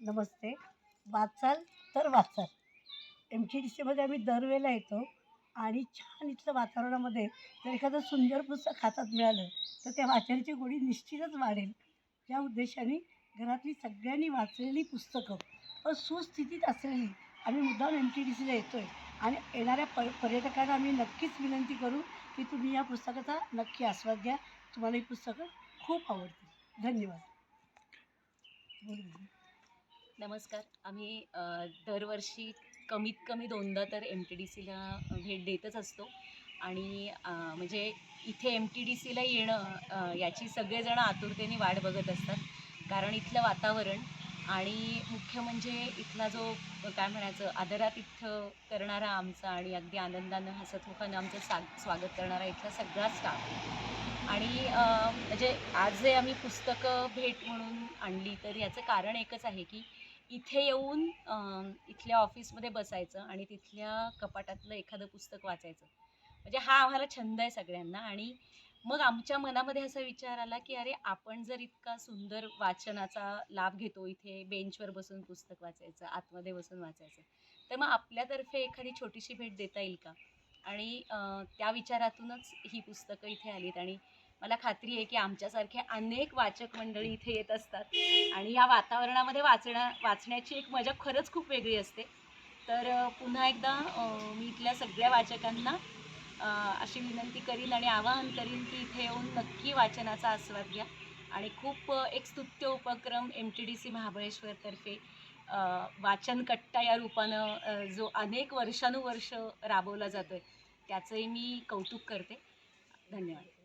नमस्ते. वाचाल तर वाचाल. एम टी डी सीमध्ये आम्ही दरवेळेला येतो आणि छान इथलं वातावरणामध्ये जर एखादं सुंदर पुस्तक हातात मिळालं तर त्या वाचनाची गोडी निश्चितच वाढेल. या उद्देशाने घरातली सगळ्यांनी वाचलेली पुस्तकं सुस्थितीत असलेली आम्ही मुद्दाम एम टी डी सीला येतो आहे आणि येणाऱ्या प पर्यटकांना आम्ही नक्कीच विनंती करू की तुम्ही या पुस्तकाचा नक्की आस्वाद घ्या. तुम्हाला ही पुस्तकं खूप आवडतील. धन्यवाद. नमस्कार. आम्ही दरवर्षी कमीत कमी दोनदा तर एम टी डी सीला भेट देतच असतो. आणि म्हणजे इथे एम टी डी सीला येणं याची सगळेजण आतुरतेने वाट बघत असतात. कारण इथलं वातावरण आणि मुख्य म्हणजे इथला जो काय म्हणायचं आदरातिथ्य करणारा आमचा आणि अगदी आनंदानं हसतमुखानं आमचं सा स्वागत करणारा इथला सगळा स्टाफ आणि म्हणजे आज जे आम्ही पुस्तकं भेट म्हणून आणली तर याचं कारण एकच आहे की इथे येऊन इथल्या ऑफिसमध्ये बसायचं आणि तिथल्या कपाटातलं एखादं पुस्तक वाचायचं. म्हणजे हा आम्हाला छंद आहे सगळ्यांना आणि मग आमच्या मनामध्ये असा विचार आला की अरे आपण जर इतका सुंदर वाचनाचा लाभ घेतो इथे बेंचवर बसून पुस्तक वाचायचं आतमध्ये बसून वाचायचं तर मग आपल्यातर्फे एखादी छोटीशी भेट देता येईल का? आणि त्या विचारातूनच ही पुस्तकं इथे आलीत आणि मला खात्री आहे की आमच्यासारखे अनेक वाचक मंडळी इथे येत असतात. आणि या वातावरणामध्ये वाचण्या वाचण्याची एक मजा खरंच खूप वेगळी असते. तर पुन्हा एकदा मी इथल्या सगळ्या वाचकांना अशी विनंती करीन आणि आवाहन करीन की इथे येऊन नक्की वाचनाचा आस्वाद घ्या. आणि खूप एक स्तुत्य उपक्रम एम टी डी सी महाबळेश्वरतर्फे वाचन कट्टा या रूपानं जो अनेक वर्षानुवर्ष राबवला जातो आहे त्याचंही मी कौतुक करते. धन्यवाद.